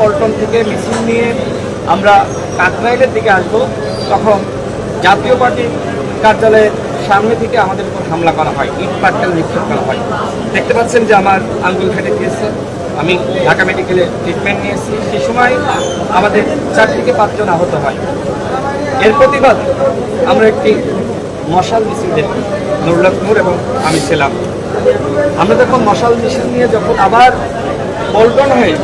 পল্টন থেকে মিছিল নিয়ে আমরা কাকরাইলের দিকে আসব। তখন জাতীয় পার্টির কার্যালয়ের সামনে থেকে আমাদের উপর হামলা করা হয়, ইট পাটকেল নিক্ষেপ করা হয়। দেখতে পাচ্ছেন যে আমার আঙ্গুল ফেটে গিয়েছে। আমি ঢাকা মেডিকেলে ট্রিটমেন্ট নিয়েছি। সে সময় আমাদের চার থেকে পাঁচজন আহত হয়। এর প্রতিবাদ আমরা একটি মশাল মিছিল দেখি নুরুল্লাহপুর এবং আমি ছিলাম। আমরা যখন মশাল মিছিল নিয়ে যখন আবার পল্টন হয়ে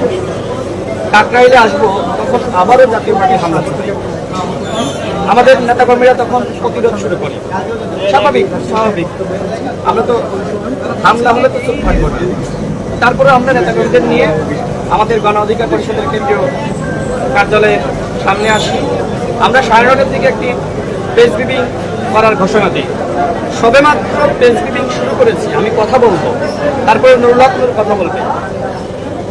কাকরাইলে আসব, তখন আবারও জাতীয় পার্টি হামলা চলে আমাদের নেতাকর্মীরা তখন প্রতিরোধ শুরু করি। স্বাভাবিক স্বাভাবিক। আমরা তো হামলা হলে তো চুপ থাকব না। তারপরে আমরা নেতাকর্মীদের নিয়ে আমাদের গণ অধিকার পরিষদের কেন্দ্রীয় কার্যালয়ের সামনে আসি। আমরা সাড়ে নটার দিকে একটি প্রেস ব্রিফিং করার ঘোষণা দিই। সবেমাত্র প্রেস ব্রিফিং শুরু করেছি, আমি কথা বলব। তারপরে নুরুল্লাহ নূর কথা বলবে।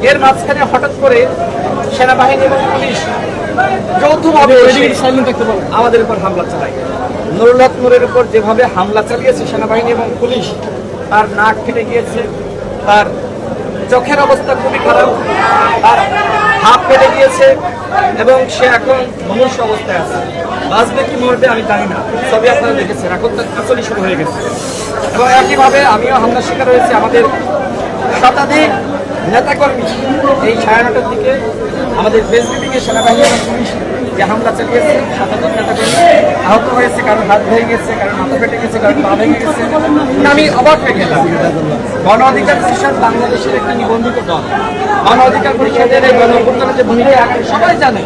এর মাঝখানে হঠাৎ করে সেনাবাহিনী এবং পুলিশ যৌথভাবে আমাদের উপর হামলা চালায়। নুরুল্লাহ নূরের উপর যেভাবে হামলা চালিয়েছে সেনাবাহিনী এবং পুলিশ তার নাক ফেটে গিয়েছে তার চোখের অবস্থা খুবই খারাপ তার হাত ফেটে গিয়েছে এবং সে এখন মনুষ্য অবস্থায় আছে। বাঁচবে কি মরবে আমি জানি না সবই আপনারা দেখেছেন। এখন তার কাচলি শুরু হয়ে গেছে। এবং একইভাবে আমিও হামলার শিকার হয়েছি। আমাদের শতাধিক নেতাকর্মী এই সাড়ে নটার দিকে আমাদের বেসবিটিকে সেনাবাহিনী পুলিশ যে হামলা চালিয়েছে শতাধিক নেতাকর্মী আহত হয়েছে কারণ হাত ভেঙে গেছে কারণ মাথা ফেটে গেছে কারণ পা ভেঙে গেছে। আমি অবাক হয়ে গেলাম। গণ অধিকার পরিষদ বাংলাদেশের একটি নিবন্ধিত দল। গণ অধিকার পরিষদের এই গণঅভ্যুত্থানের যে ভূমিকা সবাই জানে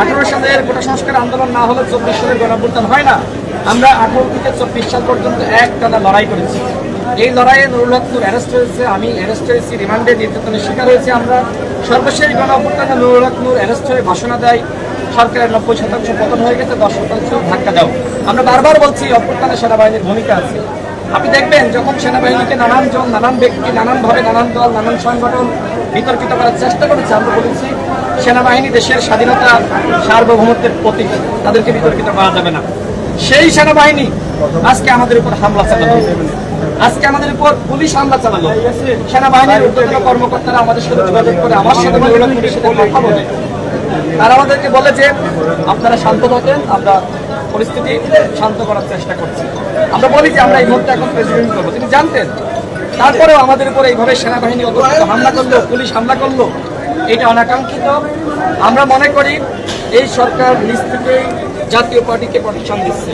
আঠারো সালের গোটা সংস্কার আন্দোলন না হলে চব্বিশ সালের গণঅভ্যুত্থান হয় না। আমরা আঠারো থেকে চব্বিশ সাল পর্যন্ত এক টানা লড়াই করেছি। এই লড়াইয়ে নুরুল অ্যারেস্ট হয়েছে, আমি অ্যারেস্ট হয়েছি, রিমান্ডে নির্যাতনের শিকার হয়েছি আমরা। সর্বশেষ গণ অভ্যুত্থানে নুরুল হক অ্যারেস্ট হয়ে ঘোষণা দেয়, সরকারের নব্বই শতাংশ পতন হয়ে গেছে, দশ শতাংশ ধাক্কা দাও। আমরা বারবার বলছি, অভ্যুত্থানে সেনাবাহিনীর ভূমিকা আছে। আপনি দেখবেন, যখন সেনাবাহিনীকে নানান জন, নানান ব্যক্তি, নানানভাবে নানান দল, নানান সংগঠন বিতর্কিত করার চেষ্টা করেছে, আমরা বলেছি, সেনাবাহিনী দেশের স্বাধীনতা সার্বভৌমত্বের প্রতীক, তাদেরকে বিতর্কিত করা যাবে না। সেই সেনাবাহিনী আজকে আমাদের উপর হামলা চালালো আজকে আমাদের উপর পুলিশ হামলা চালালো। সেনাবাহিনীর উদ্যোগী কর্মকর্তারা আমাদের সাথে যোগাযোগ করে আমার সাথে কথা বলে। তারা আমাদেরকে বলে যে, আপনারা শান্ত থাকেন, আমরা পরিস্থিতি শান্ত করার চেষ্টা করছি। আমরা বলি যে, আমরা এই মুহূর্তে এখন প্রেসিডেন্ট করব তিনি জানতেন। তারপরেও আমাদের উপর এইভাবে সেনাবাহিনী হামলা করল, পুলিশ হামলা করল, এটা অনাকাঙ্ক্ষিত। আমরা মনে করি, এই সরকার নিজ থেকেই জাতীয় পার্টিকে প্রোটেকশন দিচ্ছে।